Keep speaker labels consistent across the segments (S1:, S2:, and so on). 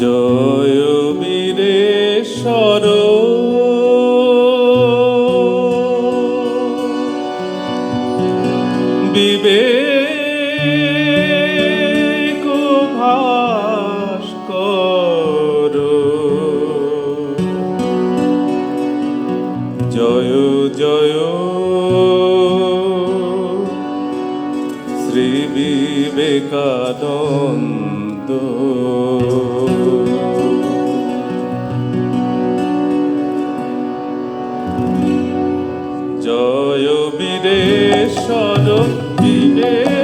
S1: করো বিবেক ভাস করো জয় জয়। শ্রী বিবেকানন্দ। জয় বীরেশ্বর বিবেক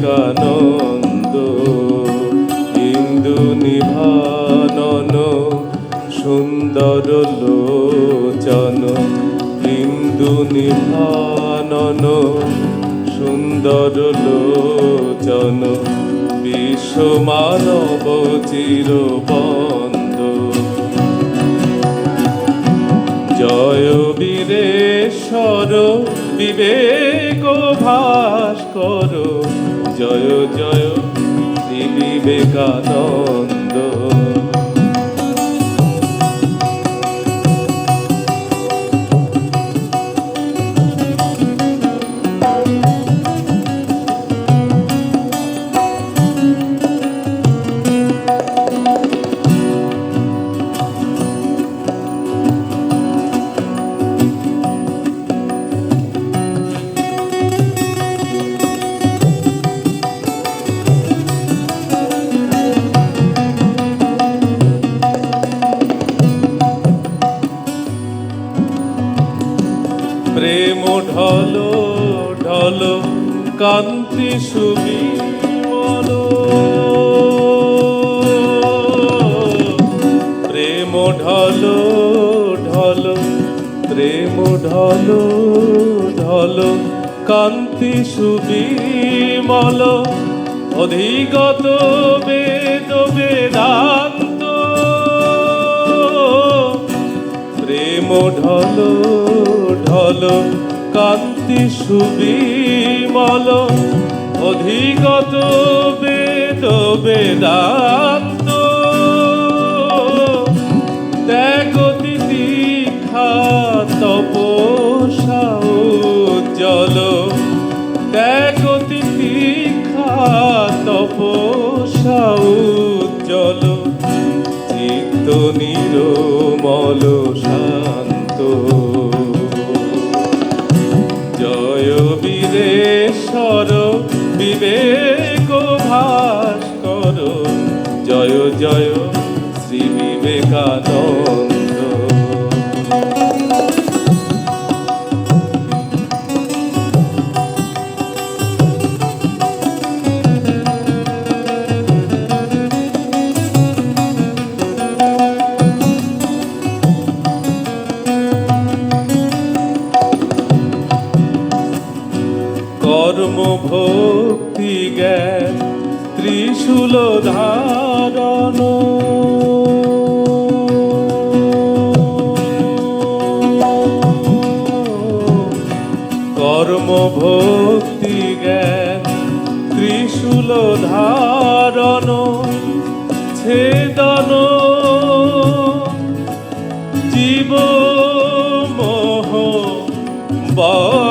S1: বিবেকানন্দ হিন্দু নিভানন, সুন্দর লোচন হিন্দু নিভানন, সুন্দর লোচন, বিশ্ব মানব চিরবন্ধ। জয় বীরেশ্বর, বিবেক ভাস্কর জয় জয় শ্রী বিবেকানন্দ প্রেম ঢল ঢল, প্রেম ঢল ঢল। কান্তি সুবিমল অধিগত বেদ, বেদান্ত। প্রেম ঢল ঢল, কান্তি সুবিমল অধিগত বেদ বেদান্ত বিবেক ভাস্কর জয় জয় শ্রী বিবেকানন্দ। কর্ম ভক্তি জ্ঞান ত্রিশূল ধারণ। কর্ম ভক্তি জ্ঞান ত্রিশূল ধারণ। ছেদন জীব মোহ বন্ধ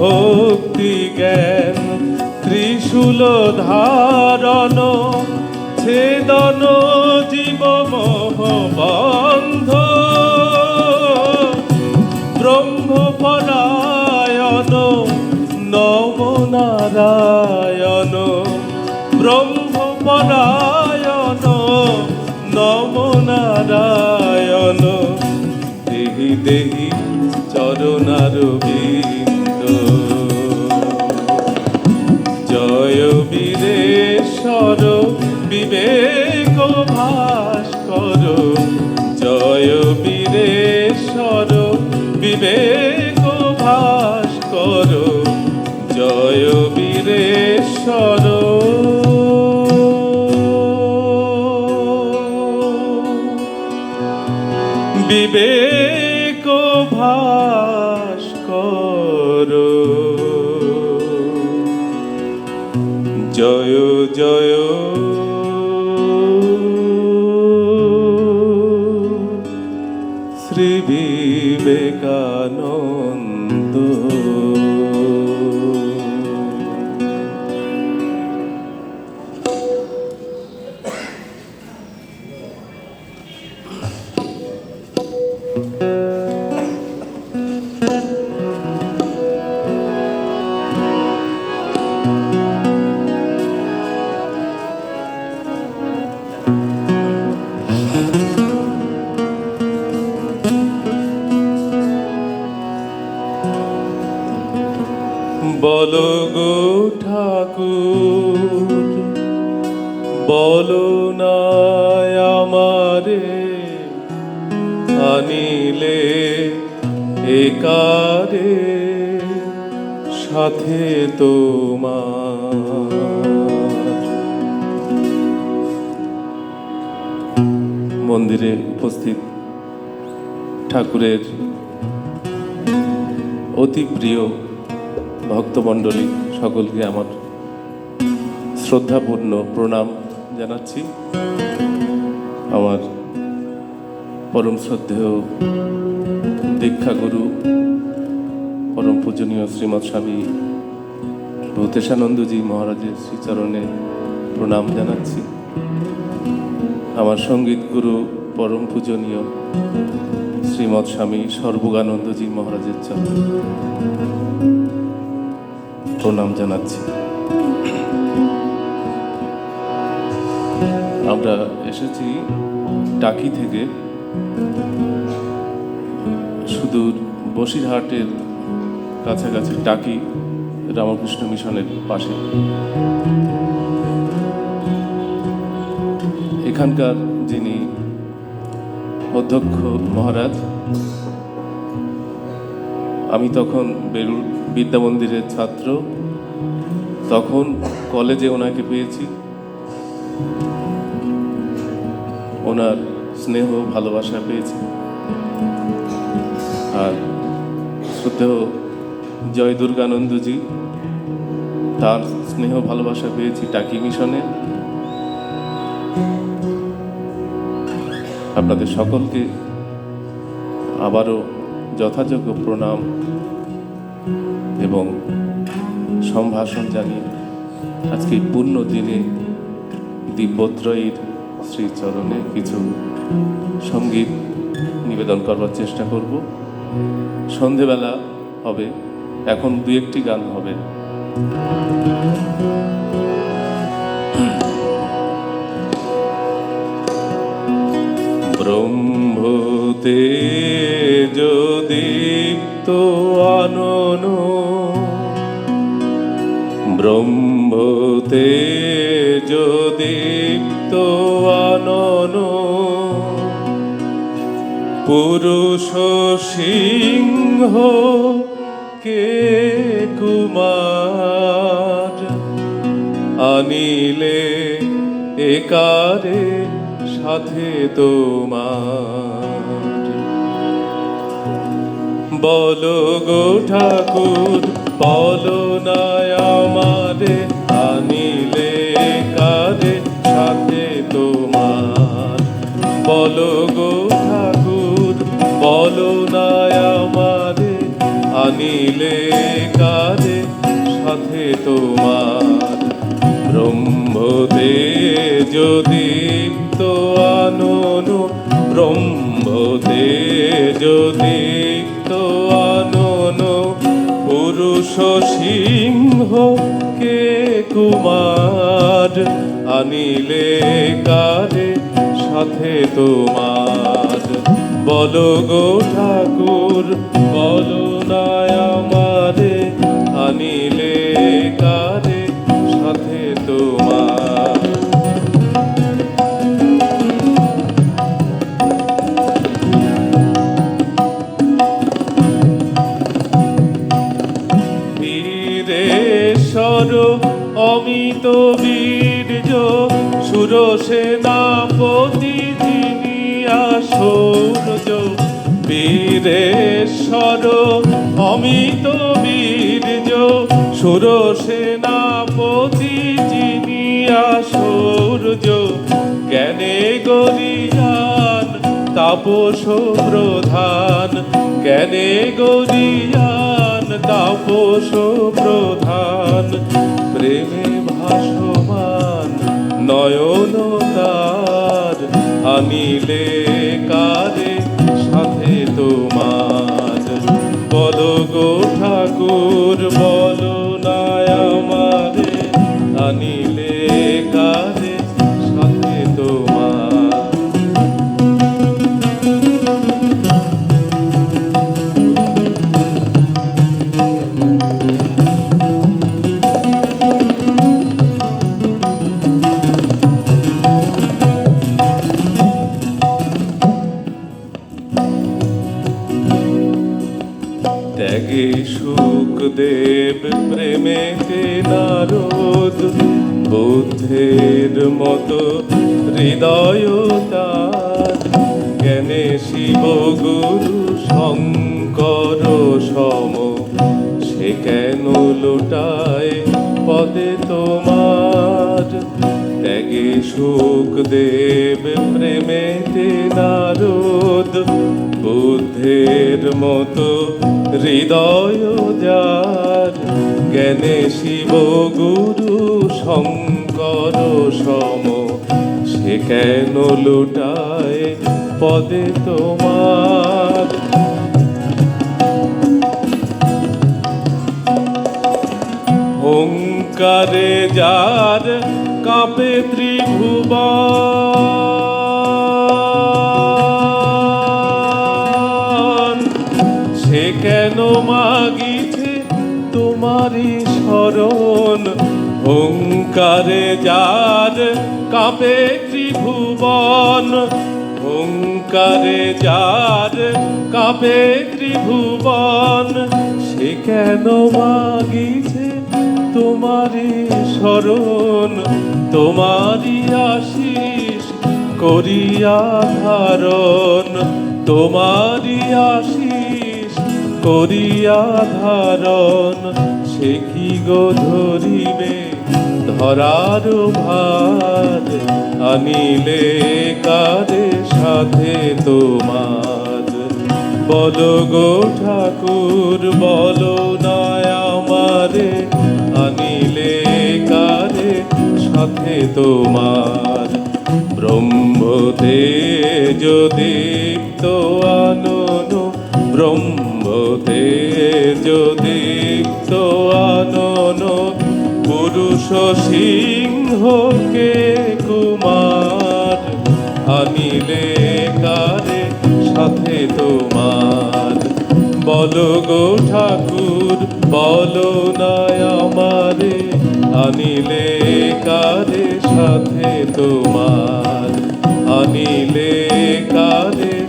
S1: ভক্তি জ্ঞান, ত্রিশূল ধারণ, ছেদন জীব বন্ধ। ব্রহ্মপরায়ণ নম নারায়ণ ব্রহ্মপরায়ণ নম নারায়ণ দেহি দেহি চরণার বীরেশ্বর বিবেক ভাস্কর। জয় বীরেশ্বর বিবেক ভাস্কর। করো জয় বীরেশ্বর বলো গো ঠাকুর বলো আমারে আনিলে একারে সাথে তোমার। মন্দিরে উপস্থিত ঠাকুরের অতি প্রিয় ভক্তমণ্ডলী, সকলকে আমার শ্রদ্ধাপূর্ণ প্রণাম জানাচ্ছি। আমার পরম শ্রদ্ধেয় দীক্ষাগুরু, পরম পূজনীয় শ্রীমৎ স্বামী ভূতেশানন্দজি মহারাজের শ্রীচরণে প্রণাম জানাচ্ছি। আমার সংগীত গুরু, পরম পূজনীয় শ্রীমৎ স্বামী সর্বগানন্দজি মহারাজের চরণে। প্রণাম জানাচ্ছি। আমরা এসেছি টাকি থেকে সুদূর বসিরহাটের কাছাকাছি টাকি রামকৃষ্ণ মিশনের পাশে। এখানকার যিনি অধ্যক্ষ মহারাজ আমি তখন বেলুর বিদ্যা মন্দিরের ছাত্র। তখন কলেজে ওনাকে পেয়েছি। ওনার স্নেহ, ভালোবাসা পেয়েছি। আর শ্রদ্ধেয় জয় দুর্গানন্দজি তার স্নেহ, ভালোবাসা পেয়েছি টাকি মিশনে। আপনাদের সকলকে আবারও যথাযোগ্য প্রণাম এবং সম্ভাষণ জানিয়ে আজকে পূর্ণ দিনে দিব্যত্রয়ীর শ্রীচরণে কিছু সংগীত নিবেদন করবার চেষ্টা করব। সন্ধেবেলা হবে, এখন দু একটি গান হবে। কে কুমার? আনিলে একারে সাথে তোমার। বলো গো ঠাকুর, বলো না আমারে, আনিলে কারে সাথে তোমার। বলো গো ঠাকুর, বলো আনিলে কারে সাথে তোমার? ব্রহ্মদে ব্রহ্মতে যদীপ্ত আননু ব্রহ্মতে যদীপ্ত আননু, পুরুষ সিংহ কে কুমার? আনিলে কারে সাথে তোমার? বলো গো ঠাকুর আসৌর্য বীরেশ্বর অমিত বীর্য সুরসেনাপতি যিনি আসৌর্য জ্ঞানে গরিয়ান তাপস প্রধান জ্ঞানে গরিয়ান তাপস প্রধান প্রেমে ভাসমান নয়ন তার আনিলে ঠাকুর দেব প্রেমেতে নারদ? বুদ্ধের মতো হৃদয় তার। জ্ঞানে শিব গুরু শঙ্কর সম? সে কেন লোটায় পদে তোমার? ত্যাগে সুখ দেব প্রেমেতে নারদ? বুদ্ধের মতো হৃদয় যার জ্ঞানে শিব গুরু শঙ্কর সম, সে কেন লুটায় পদে তোমার? ওঙ্কারে যার কাঁপে ত্রিভুবন ওঙ্কারে যার কাঁপে ত্রিভুবন ওঙ্কারে যার কাঁপে ত্রিভুবন, সে কেন মাগিছে তোমারই শরণ তোমারই আশিস করিয়া ধারণ। তোমারই আশিস করিয়া ধারণ। সে কি গো ধরিবে? ধরার ভার আনিলে কারে সাথে তোমার? বলো গো ঠাকুর, বলো না আমারে, আনিলে কারে সাথে তোমার? ব্রহ্মতে দীপ্ত আনন ব্রহ্মতে দীপ্ত আনন। সিংহকে কুমার আনিলে কারে সাথে তোমার? বলো গো ঠাকুর, বলো না আমারে, আনিলে কারে সাথে তোমার? আনিলে কারে